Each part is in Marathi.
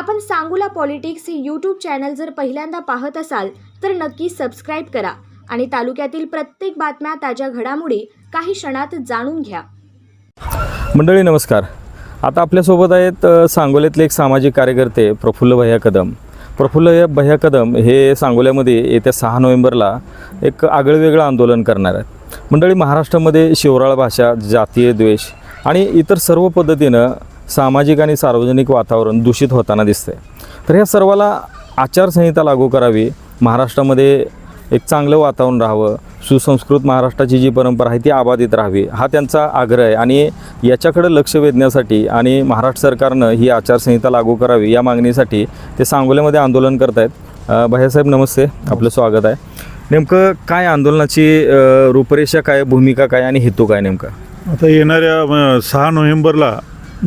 आपण सांगूला पॉलिटिक्स हे यूट्यूब चॅनल जर पहिल्यांदा पाहत असाल तर नक्की सबस्क्राईब करा आणि तालुक्यातील प्रत्येक बातम्या ताज्या घडामोडी काही क्षणात जाणून घ्या. मंडळी नमस्कार. आता आपल्यासोबत आहेत सांगोल्यातले एक सामाजिक कार्यकर्ते प्रफुल्ल भैया कदम. प्रफुल्ल भैया कदम हे सांगोल्यामध्ये येत्या सहा नोव्हेंबरला एक आगळंवेगळं आंदोलन करणार आहेत. मंडळी महाराष्ट्रामध्ये शिवराळ भाषा जातीय द्वेष आणि इतर सर्व पद्धतीनं सामाजिक आणि सार्वजनिक वातावरण दूषित होताना दिसतंय. तर ह्या सर्वाला आचारसंहिता लागू करावी महाराष्ट्रामध्ये एक चांगलं वातावरण राहावं सुसंस्कृत महाराष्ट्राची जी परंपरा आहे ती अबाधित राहावी हा त्यांचा आग्रह आहे. आणि याच्याकडे लक्ष वेधण्यासाठी आणि महाराष्ट्र सरकारनं ही आचारसंहिता लागू करावी या मागणीसाठी ते सांगोल्यामध्ये आंदोलन करत आहेत भैयासाहेब नमस्ते. आपलं स्वागत आहे. नेमकं काय आंदोलनाची रूपरेषा काय भूमिका काय आणि हेतू काय नेमका? आता येणाऱ्या सहा नोव्हेंबरला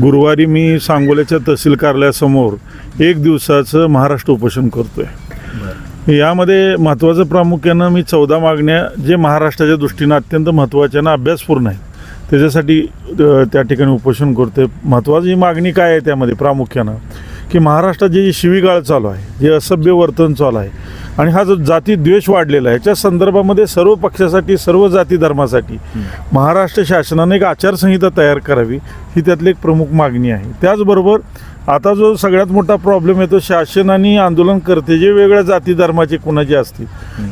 गुरुवारी मी सांगोल्याच्या तहसील कार्यालयासमोर एक दिवसाचं महाराष्ट्र उपोषण करतोय. यामध्ये महत्त्वाचं प्रामुख्यानं मी चौदा मागण्या जे महाराष्ट्राच्या दृष्टीनं अत्यंत महत्त्वाच्या ना अभ्यासपूर्ण आहेत त्याच्यासाठी त्या ठिकाणी उपोषण करतोय. महत्त्वाची मागणी काय आहे त्यामध्ये प्रामुख्यानं? की महाराष्ट्रात जे शिवीगाळ चालू आहे जे असभ्य वर्तन चालू आहे आणि हा जो जाती द्वेष वाढलेला आहे याच्या संदर्भामध्ये सर्व पक्षासाठी सर्व जाती धर्मासाठी महाराष्ट्र शासनाने एक आचारसंहिता तयार करावी ही त्यातली एक प्रमुख मागणी आहे. त्याचबरोबर आता जो सगळ्यात मोठा प्रॉब्लेम येतो शासन आणि आंदोलनकर्ते जे वेगळ्या जाती धर्माचे कुणाचे असतील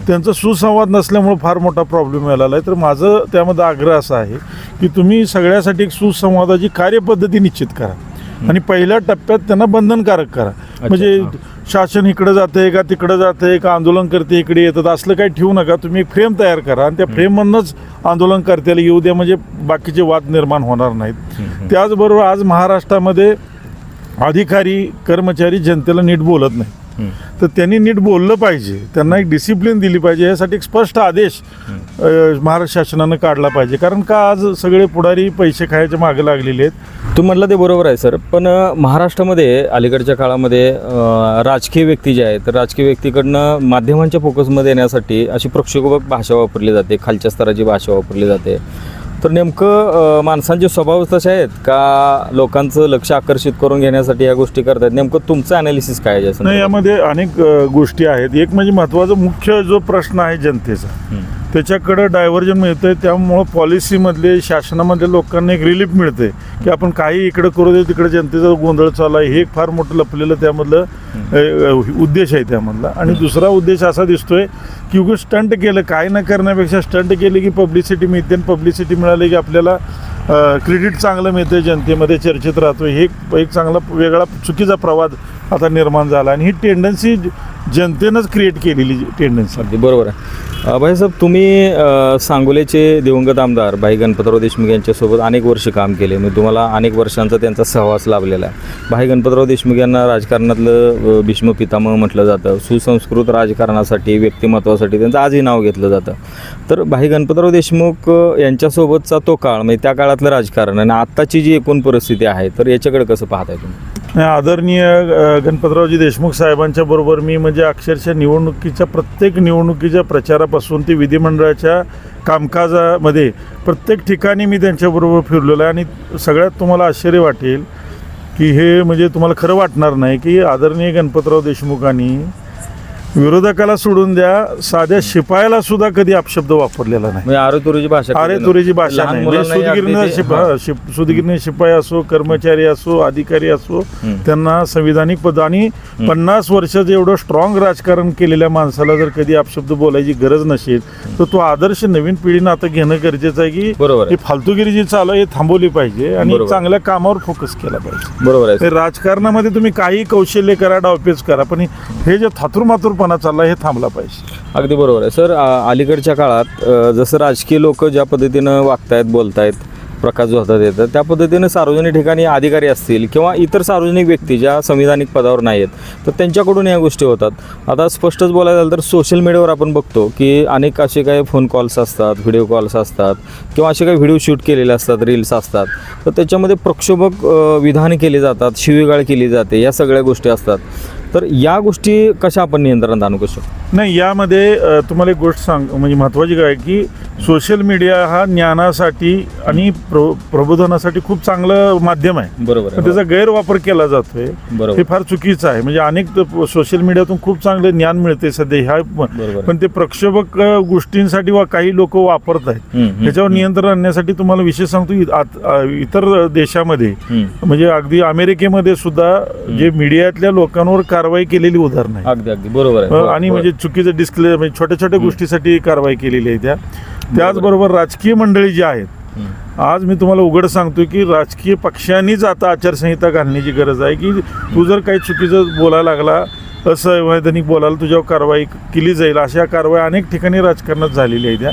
त्यांचा सुसंवाद नसल्यामुळे फार मोठा प्रॉब्लेम यायला आहे तर माझं त्यामध्ये आग्रह असा आहे की तुम्ही सगळ्यासाठी एक सुसंवादाची कार्यपद्धती निश्चित करा. आणि पहिल्या टप्प्यात त्यांना बंधनकारक करा. म्हणजे. शासन इकडं जातंय का तिकडं जातंय का आंदोलनकर्ते इकडे येतात असलं काही ठेवू नका तुम्ही एक फ्रेम तयार करा आणि त्या फ्रेममधनंच आंदोलनकर्त्याला येऊ द्या म्हणजे बाकीचे वाद निर्माण होणार नाहीत. त्याचबरोबर आज महाराष्ट्रामध्ये अधिकारी कर्मचारी जनतेला नीट बोलत नाही तर त्यांनी नीट बोललं पाहिजे त्यांना एक डिसिप्लिन दिली पाहिजे यासाठी एक स्पष्ट आदेश महाराष्ट्र शासनानं काढला पाहिजे. कारण का आज सगळे पुढारी पैसे खायच्या मागे लागलेले आहेत? तुम्ही म्हटलं ते बरोबर आहे सर. पण महाराष्ट्रामध्ये अलीकडच्या काळामध्ये राजकीय व्यक्ती जे आहेत तर राजकीय व्यक्तीकडनं माध्यमांच्या फोकसमध्ये येण्यासाठी अशी प्रक्षोभक भाषा वापरली जाते खालच्या स्तराची भाषा वापरली जाते. तर नेमकं माणसांचे स्वभाव तसे आहेत का लोकांचं लक्ष आकर्षित करून घेण्यासाठी या गोष्टी करतात नेमकं तुमचं अनालिसिस काय नाही? यामध्ये अनेक गोष्टी आहेत. एक म्हणजे महत्त्वाचा मुख्य जो प्रश्न आहे जनतेचा. त्याच्याकडे डायव्हर्जन मिळतंय. त्यामुळं पॉलिसीमधले शासनामधले लोकांना एक रिलीफ मिळते की आपण काही इकडं करू दे तिकडे जनतेचा गोंधळ चालू आहे. हे एक फार मोठं लपलेलं त्यामधलं उद्देश आहे त्यामधला. आणि दुसरा उद्देश असा दिसतोय की उगं स्टंट केलं काय न करण्यापेक्षा स्टंट केली की पब्लिसिटी मिळते आणि पब्लिसिटी मिळाली की आपल्याला क्रेडिट चांगलं मिळतं जनतेमध्ये चर्चेत राहतो हे एक चांगला वेगळा चुकीचा प्रवाद आता निर्माण झाला आणि ही टेंडन्सी जनतेनंच क्रिएट केलेली टेंडन्सी अगदी बरोबर आहे. भाईसाहेब तुम्ही सांगोलेचे दिवंगत आमदार भाई गणपतराव देशमुख यांच्यासोबत अनेक वर्ष काम केले. मी तुम्हाला अनेक वर्षांचा त्यांचा सहवास लाभलेला आहे. भाई गणपतराव देशमुख यांना राजकारणातलं भीष्म पितामह म्हटलं जातं. सुसंस्कृत राजकारणासाठी व्यक्तिमत्वासाठी त्यांचं आजही नाव घेतलं जातं. तर भाई गणपतराव देशमुख यांच्यासोबतचा तो काळ म्हणजे त्या काळातलं राजकारण आणि आत्ताची जी एकूण परिस्थिती आहे तर याच्याकडे कसं पाहताय तुम्ही? आदरणीय गणपतरावजी देशमुख साहेबांच्या बरोबर मी म्हणजे अक्षरशः निवडणुकीच्या प्रत्येक निवडणुकीच्या प्रचारापासून ते विधिमंडळाच्या कामकाजामध्ये प्रत्येक ठिकाणी मी त्यांच्याबरोबर फिरलेलो आहे. आणि सगळ्यात तुम्हाला आश्चर्य वाटेल की हे म्हणजे तुम्हाला खरं वाटणार नाही की आदरणीय गणपतराव देशमुखांनी विरोधकाला सोडून द्या साध्या शिपायाला सुद्धा कधी अपशब्द वापरलेला नाही म्हणजे आरे तुरीची भाषा अरे तुरीची भाषा लहान नाही मुलांनाही सुदगिरणी अगदी ते- शिप हां. हा, शिप- सुदगिरणी शिपाई असो कर्मचारी असो अधिकारी असो हं. त्यांना संविधानिक पद आणि पन्नास वर्षाचं एवढं स्ट्रॉंग राजकारण केलेल्या माणसाला जर कधी अपशब्द बोलायची गरज नसेल तर तो आदर्श नवीन पिढीनं आता घेणं गरजेचं आहे की बरोबर आहे. ही फालतुगिरी जी चालू आहे हे थांबवली पाहिजे आणि बरोबर. चांगल्या कामावर फोकस केला पाहिजे बरोबर आहे हे राजकारणामध्ये तुम्ही काही कौशल्य करा डावपेच करा पण हे जे थातुरमातुरपणा चालला हे थांबला पाहिजे. अगदी बरोबर आहे. सर आ- अलीकडच्या काळात अ, जसं राजकीय लोक ज्या पद्धतीनं वागतायत बोलतायत प्रकाश जोहतात येतात त्या पद्धतीनं सार्वजनिक ठिकाणी अधिकारी असतील किंवा इतर सार्वजनिक व्यक्ती ज्या संविधानिक पदावर नाही आहेत तर त्यांच्याकडून या गोष्टी होतात. आता स्पष्टच बोलायला झालं तर सोशल मीडियावर आपण बघतो की अनेक असे काही फोन कॉल्स असतात व्हिडिओ कॉल्स असतात किंवा असे काही व्हिडिओ शूट केलेले असतात रील्स असतात. तर त्याच्यामध्ये प्रक्षोभक अ, विधान केले जातात शिवीगाळ केली जाते या सगळ्या गोष्टी असतात. तर या गोष्टी कशा आपण नियंत्रणात आणू शकतो नाही यामध्ये तुम्हाला एक गोष्ट सांग म्हणजे महत्त्वाची काय की सोशल मीडिया हा ज्ञानासाठी आणि प्र प्रबोधनासाठी खूप चांगलं माध्यम आहे. बरोबर त्याचा गैरवापर केला जातोय. बरोबर. हे फार चुकीचं आहे. म्हणजे अनेक सोशल मीडियातून खूप चांगलं ज्ञान मिळते सध्या ह्या. पण ते प्रक्षोभक गोष्टींसाठी वा काही लोक वापरत आहेत. ह्याच्यावर नियंत्रण आणण्यासाठी तुम्हाला विशेष सांगतो इतर देशामध्ये. म्हणजे अगदी अमेरिकेमध्ये सुद्धा जे मीडियातल्या लोकांवर कारवाई केलेली उदाहरणं आहे अगदी अगदी. बरोबर आहे. आणि. म्हणजे चुकीचं डिस्क्ले म्हणजे छोट्या छोट्या गोष्टीसाठी कारवाई केलेली आहे त्या. त्याचबरोबर राजकीय मंडळी जी आहेत हम्म. आज मी तुम्हाला उघड सांगतो की राजकीय पक्षांनीच आता आचारसंहिता घालण्याची गरज आहे की तू जर काही चुकीचं बोलायला लागला असंवैधानिक बोलायला तुझ्यावर कारवाई केली जाईल अशा कारवाई अनेक ठिकाणी राजकारणात झालेल्या आहेत त्या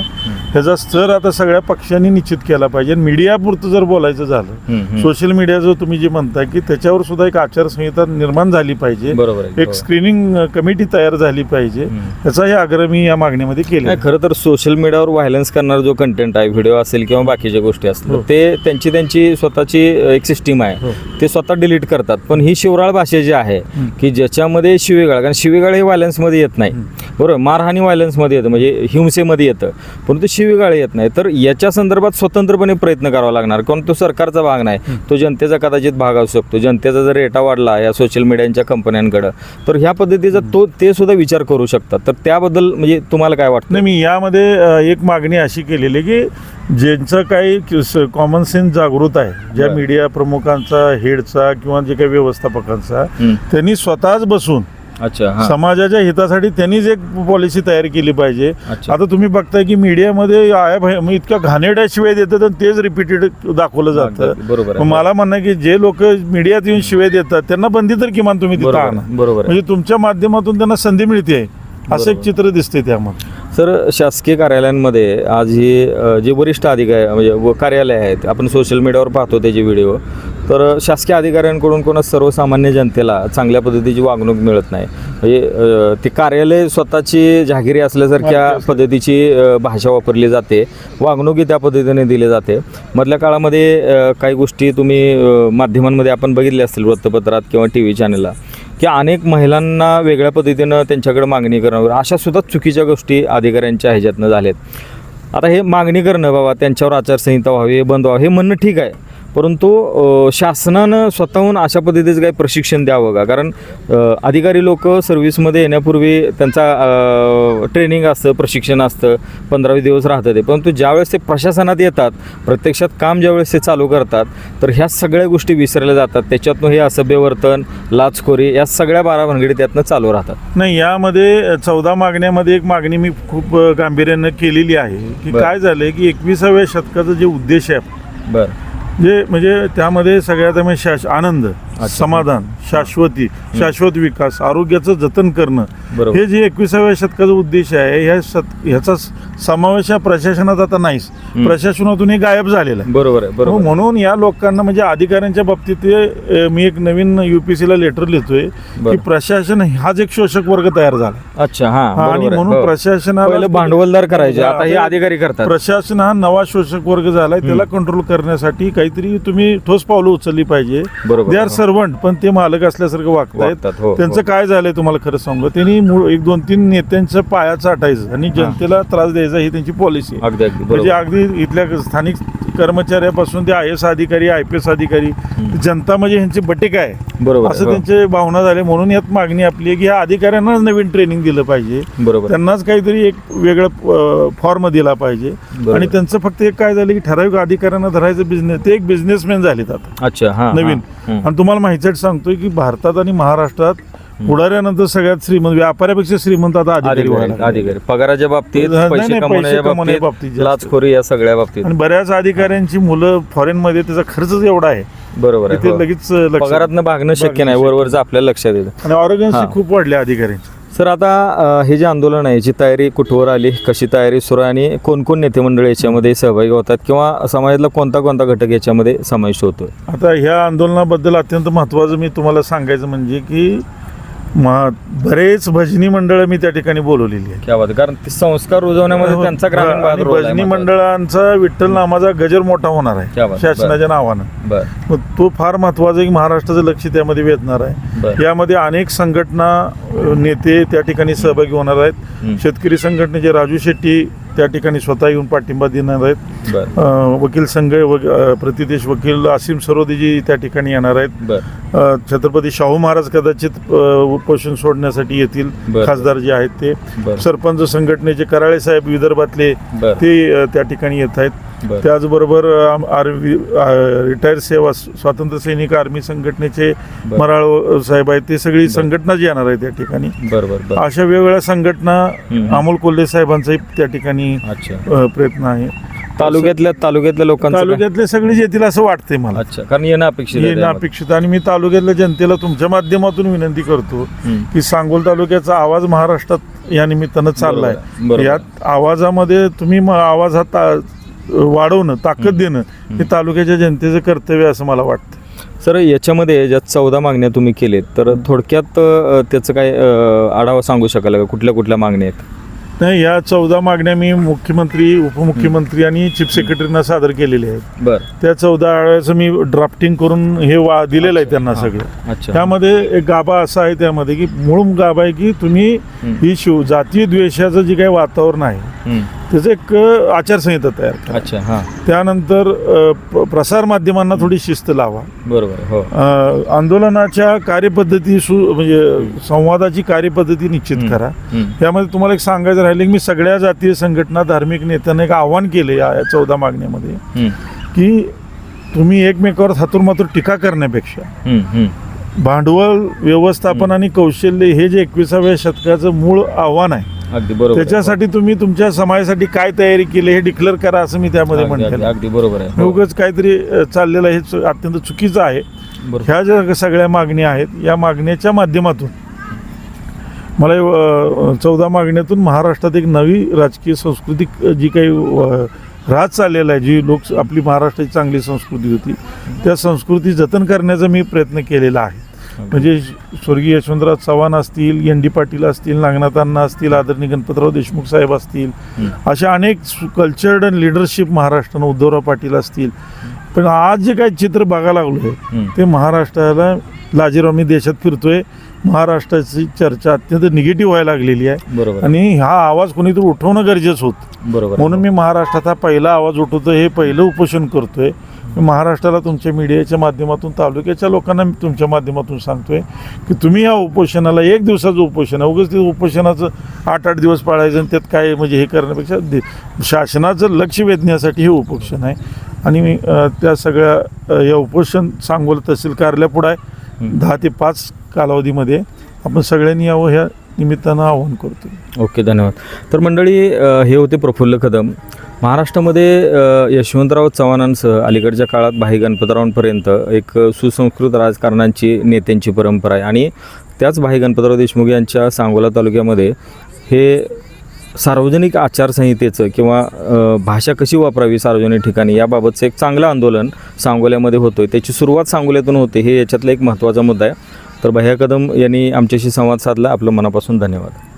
ह्याचा स्तर आता सगळ्या पक्षांनी निश्चित केला पाहिजे मीडियापुरतं जर बोलायचं झालं. सोशल मीडिया जो तुम्ही जे म्हणताय की त्याच्यावर सुद्धा एक आचारसंहिता निर्माण झाली पाहिजे बरोबर आहे एक. स्क्रीनिंग कमिटी तयार झाली पाहिजे. ह्याचाही आग्रह मी या मागणीमध्ये केला खरं तर सोशल मीडियावर व्हायलन्स करणारा जो कंटेंट आहे व्हिडिओ असेल किंवा बाकीच्या गोष्टी असतील हो. ते त्यांची त्यांची स्वतःची एक सिस्टीम आहे हो. ते स्वतः डिलीट करतात पण ही शिवराळ भाषा जी आहे की ज्याच्यामध्ये शिवेगाळ कारण शिवेगाळ हे व्हायलन्समध्ये येत नाही. बरोबर? मारहाणी व्हायलन्समध्ये येतं म्हणजे हिंसेमध्ये येतं. परंतु शिवेगाळ येत नाही. तर याच्या संदर्भात स्वतंत्रपणे प्रयत्न करावा लागणार कारण तो सरकारचा भाग नाही. तो जनतेचा कदाचित भाग असू शकतो. जनतेचा जर रेटा वाढला या सोशल मीडियाच्या कंपन्यांकडं तर ह्या पद्धतीचा तो ते सुद्धा विचार करू शकतात. तर त्याबद्दल म्हणजे तुम्हाला काय वाटतं? नाही मी यामध्ये एक मागणी अशी केलेली की ज्यांचं काही कॉमन सेन्स जागृत आहे ज्या. मीडिया प्रमुखांचा हेडचा किंवा जे काही व्यवस्थापकांचा. त्यांनी स्वतःच बसून अच्छा समाजाच्या हितासाठी त्यांनीच एक पॉलिसी तयार केली पाहिजे. आता तुम्ही बघताय की मीडियामध्ये आया इतक्या घाणेरड्या शिवाय देतात आणि तेच रिपीटेड दाखवलं जातं बरोबर मला म्हणणं की जे लोक मीडियात येऊन शिवाय देतात त्यांना बंदी तर किमान तुम्ही तिथं बरोबर आणा. म्हणजे तुमच्या माध्यमातून त्यांना संधी मिळते असं एक. चित्र दिसते त्यामध्ये सर शासकीय कार्यालयांमध्ये आज ही जे वरिष्ठ अधिकारी म्हणजे व कार्यालय आहेत आपण सोशल मीडियावर पाहतो त्याचे व्हिडिओ तर शासकीय अधिकाऱ्यांकडून कोणा सर्वसामान्य जनतेला चांगल्या पद्धतीची वागणूक मिळत नाही. म्हणजे ते कार्यालय स्वतःची जहागिरी असल्यासारख्या पद्धतीची भाषा वापरली जाते. वागणुकी त्या पद्धतीने दिली जाते. मधल्या काळामध्ये काही गोष्टी तुम्ही माध्यमांमध्ये आपण बघितल्या असतील वृत्तपत्रात किंवा टी व्ही चॅनलला. की अनेक महिलांना वेगळ्या पद्धतीनं त्यांच्याकडे मागणी करणं वगैरे अशा सुद्धा चुकीच्या गोष्टी अधिकाऱ्यांच्या ह्याच्यातनं झाल्यात. आता हे मागणी करणं बाबा त्यांच्यावर आचारसंहिता व्हावी हे बंद व्हावी हे म्हणणं ठीक आहे. परंतु शासनानं स्वतःहून अशा पद्धतीचं काही प्रशिक्षण द्यावं का? कारण अधिकारी लोक सर्व्हिसमध्ये येण्यापूर्वी त्यांचा ट्रेनिंग असतं प्रशिक्षण असतं पंधरावीस दिवस राहतं ते. परंतु ज्यावेळेस ते प्रशासनात येतात प्रत्यक्षात काम ज्यावेळेस ते चालू करतात तर ह्या सगळ्या गोष्टी विसरल्या जातात. त्याच्यातनं हे असभ्य वर्तन लाचखोरी या सगळ्या बारा भानगडी त्यातनं चालू राहतात. नाही यामध्ये चौदा मागण्यामध्ये एक मागणी मी खूप गांभीर्यानं केलेली आहे की. काय झालंय की एकविसाव्या शतकाचा जे उद्देश आहे बरं. जे म्हणजे त्यामध्ये सगळ्यात म्हणजे शाश आनंद समाधान शाश्वती शाश्वत विकास आरोग्याचं जतन करणं. हे जे एकविसाव्या शतकाचा उद्देश आहे ह्या शत ह्याचा समावेश प्रशासनात आता नाहीच प्रशासनातून हे गायब झालेला आहे. बरोबर आहे बरोबर म्हणून या लोकांना म्हणजे अधिकाऱ्यांच्या बाबतीत मी एक नवीन युपीसीला लेटर लिहितोय. की प्रशासन हाच एक शोषक वर्ग तयार झाला. अच्छा हा आणि. म्हणून. प्रशासनाला पहिलं भांडवलदार करायचे आता हे अधिकारी करतात. प्रशासन हा नवा शोषक वर्ग झालाय त्याला कंट्रोल करण्यासाठी काहीतरी तुम्ही ठोस पावलं उचलली पाहिजे. दे आर सर्वंट पण ते मालक असल्यासारखं वागतात, वागतायत हो, त्यांचं हो. काय झालंय तुम्हाला खरं सांगू? त्यांनी एक दोन तीन नेत्यांचं पाया चाटायचं आणि जनतेला त्रास द्यायचा. ही त्यांची पॉलिसी आहे. अगदी अगदी म्हणजे बरोबर. अगदी इथल्या स्थानिक कर्मचाऱ्यापासून ते आय एस अधिकारी आय पी एस अधिकारी जनता म्हणजे ह्यांची बटे काय बरोबर असं आहे, हो. त्यांचे भावना झाले. म्हणून यात मागणी आपली आहे की ह्या अधिकाऱ्यांनाच नवीन ट्रेनिंग दिलं पाहिजे. बरोबर त्यांनाच काहीतरी एक वेगळं फॉर्म दिला पाहिजे. बरोबर. आणि त्यांचं फक्त एक काय झालं की ठराविक अधिकाऱ्यांना धरायचं बिझनेस ते एक बिझनेसमॅन झालेत आता. अच्छा हा नवीन. हा. हम्म. आणि तुम्हाला माहितीच सांगतोय की भारतात आणि महाराष्ट्रात पुढाऱ्यानंतर सगळ्यात श्रीमंत व्यापाऱ्यापेक्षा श्रीमंत आता अधिकारी व्हायला अधिकारी लागले. अधिकारी. पगाराच्या बाबतीत नाही, पैसे नाही, कमवण्याच्या पैसे कमवण्याच्या बाबतीत बाबतीत जास्त. लाचखोरी या सगळ्या बाबतीत. आणि बऱ्याच अधिकाऱ्यांची मुलं फॉरेन मध्ये त्याचा खर्चच एवढा आहे. बरोबर की आहे ते. लगेच लक्ष पगारातनं भागणं शक्य नाही. वरवरचं आपल्याला लक्षात येतं आणि ऑर्गन्सी हा. खूप वाढल्या अधिकाऱ्यांची. सर आता अ, हे जे आंदोलन आहे याची तयारी कुठवर आली कशी तयारी सुरू आहे आणि कोण कोण नेते मंडळ याच्यामध्ये सहभागी होतात किंवा समाजातला कोणता कोणता घटक याच्यामध्ये समाविष्ट होतो आता ह्या आंदोलनाबद्दल अत्यंत महत्त्वाचं मी तुम्हाला सांगायचं म्हणजे की म- बरेच भजनी मंडळं मी त्या ठिकाणी बोलवलेली आहे क्या बात आहे. कारण ते संस्कार रुजवण्यामध्ये त्यांचा ग्रामीण भाग आणि रोल आहे भजनी महत्त्वाचा. मंडळांचा विठ्ठल नामाचा गजर मोठा होणार क्या आहे बात. शासनाच्या नावानं बर मग तो फार महत्त्वाचा की महाराष्ट्राचं लक्ष त्यामध्ये वेधणार आहे. यामध्ये अनेक संघटना अ, नेते त्या ठिकाणी सहभागी होणार आहेत हं. शेतकरी संघटनेचे राजू शेट्टी त्या ठिकाणी स्वतः येऊन पाठिंबा देणार आहेत. वकील संघ प्रतिदेश वकील असीम सरोदेजी त्या ठिकाणी येणार आहेत. छत्रपती शाहू महाराज कदाचित उपोषण सोडण्यासाठी येतील. खासदार जे आहेत ते. सरपंच संघटनेचे कराळे साहेब विदर्भातले ते त्या ठिकाणी येत आहेत. त्याचबरोबर आर्मी रिटायर सेवा स्वातंत्र्य सैनिक आर्मी संघटनेचे. मराळ साहेब आहेत ते सगळी संघटना जी येणार आहे त्या ठिकाणी बर बर बर अशा वेगवेगळ्या संघटना. अमोल कोल्हे साहेबांचाही त्या ठिकाणी प्रयत्न आहे तालुक्यातल्या तालुक्यातल्या काय? तालुक्यातले सगळेच येतील असं वाटतंय मला अच्छा कारण येणं अपेक्षित येणं. अपेक्षित. आणि मी तालुक्यातल्या जनतेला तुमच्या माध्यमातून विनंती करतो. की सांगोल तालुक्याचा आवाज महाराष्ट्रात या निमित्तानं चाललाय बरोबर बरोबर. यात आवाजामध्ये तुम्ही आवाज हा वाढवणं ताकद देणं हे तालुक्याच्या जनतेचं कर्तव्य आहे असं मला वाटतं. सर याच्यामध्ये ज्या चौदा मागण्या तुम्ही केलेत तर थोडक्यात त्याचं काय आढावा सांगू शकाल का? कुठल्या कुठल्या मागण्या आहेत? नाही या चौदा मागण्या मी मुख्यमंत्री उपमुख्यमंत्री आणि चीफ सेक्रेटरीना सादर केलेल्या आहेत. बर. त्या चौदा वेळेचं मी ड्राफ्टिंग करून हे वा दिलेलं आहे त्यांना सगळं. अच्छा. त्यामध्ये एक गाभा असा आहे त्यामध्ये की मूळ गाभा आहे की तुम्ही. ही शिव जातीय द्वेषाचं जे काही वातावरण आहे. त्याचं एक आचारसंहिता तयार करा अच्छा हां त्यानंतर अ, प्रसार माध्यमांना थोडी शिस्त लावा बरोबर हो अ, आंदोलनाच्या कार्यपद्धती सु म्हणजे संवादाची कार्यपद्धती निश्चित. करा हम्म. यामध्ये तुम्हाला एक सांगायचं राहिले की मी सगळ्या जातीय संघटना धार्मिक नेत्यांना एक आव्हान केले या या चौदा मागण्यामध्ये हम्म. की तुम्ही एकमेकावर हातूरमातूर टीका करण्यापेक्षा हम्म. हम्म. भांडवल व्यवस्थापन आणि कौशल्य हे जे एकविसाव्या शतकाचं मूळ आव्हान आहे अगदी बरोबर. त्याच्यासाठी तुम्ही तुमच्या समाजासाठी काय तयारी केली हे डिक्लेअर करा असं मी त्यामध्ये म्हणतो अगदी बरोबर आहे. हो. उगाच काहीतरी चाललेलं हे अत्यंत चुकीचं आहे. ह्या ज्या सगळ्या मागण्या आहेत या मागण्याच्या माध्यमातून मला चौदा मागण्यातून महाराष्ट्रात एक नवी राजकीय संस्कृती जी काही राहत चाललेला आहे जी लोक आपली महाराष्ट्राची चांगली संस्कृती होती त्या संस्कृती जतन करण्याचा मी प्रयत्न केलेला आहे. म्हणजे स्वर्गीय यशवंतराव चव्हाण असतील एन डी पाटील असतील नागनाथ अण्णा असतील आदरणीय गणपतराव देशमुख साहेब असतील. अशा अनेक कल्चर्ड अँड लिडरशिप महाराष्ट्रानं उद्धवराव पाटील असतील पण आज जे काही चित्र बघायला लागलो आहे. ते महाराष्ट्राला लाजीराव मी देशात फिरतोय महाराष्ट्राची चर्चा अत्यंत निगेटिव्ह व्हायला लागलेली आहे बरोबर. आणि हा आवाज कोणीतरी उठवणं गरजेचं होतं बरोबर. म्हणून मी महाराष्ट्रात हा पहिला आवाज उठवतो हे पहिलं उपोषण करतोय महाराष्ट्राला तुमच्या मीडियाच्या माध्यमातून तालुक्याच्या लोकांना मी तुमच्या माध्यमातून सांगतोय की तुम्ही या उपोषणाला एक दिवसाचं उपोषण आहे उगाच ते उपोषणाचं आठ आठ दिवस पाळायचं आणि त्यात काय म्हणजे हे करण्यापेक्षा दे- शासनाचं लक्ष वेधण्यासाठी हे उपोषण आहे. आणि त्या सगळ्या या उपोषण सांगोल तहसील कार्यालयापुढे आहे. दहा ते पाच कालावधीमध्ये आपण सगळ्यांनी यावं ह्या निमित्तानं आवाहन करतो. ओके धन्यवाद. तर मंडळी हे होते प्रफुल्ल कदम. महाराष्ट्रामध्ये यशवंतराव चव्हाणांसह अलीकडच्या काळात भाई गणपतरावांपर्यंत एक सुसंस्कृत राजकारणांची नेत्यांची परंपरा आहे. आणि त्याच भाई गणपतराव देशमुख यांच्या सांगोला तालुक्यामध्ये हे सार्वजनिक आचारसंहितेचं किंवा भाषा कशी वापरावी सार्वजनिक ठिकाणी याबाबतचं एक चांगलं आंदोलन सांगोल्यामध्ये होतं त्याची सुरुवात सांगोल्यातून होते हे याच्यातला एक महत्त्वाचा मुद्दा आहे. तर भैया कदम यांनी आमच्याशी संवाद साधला. आपलं मनापासून धन्यवाद.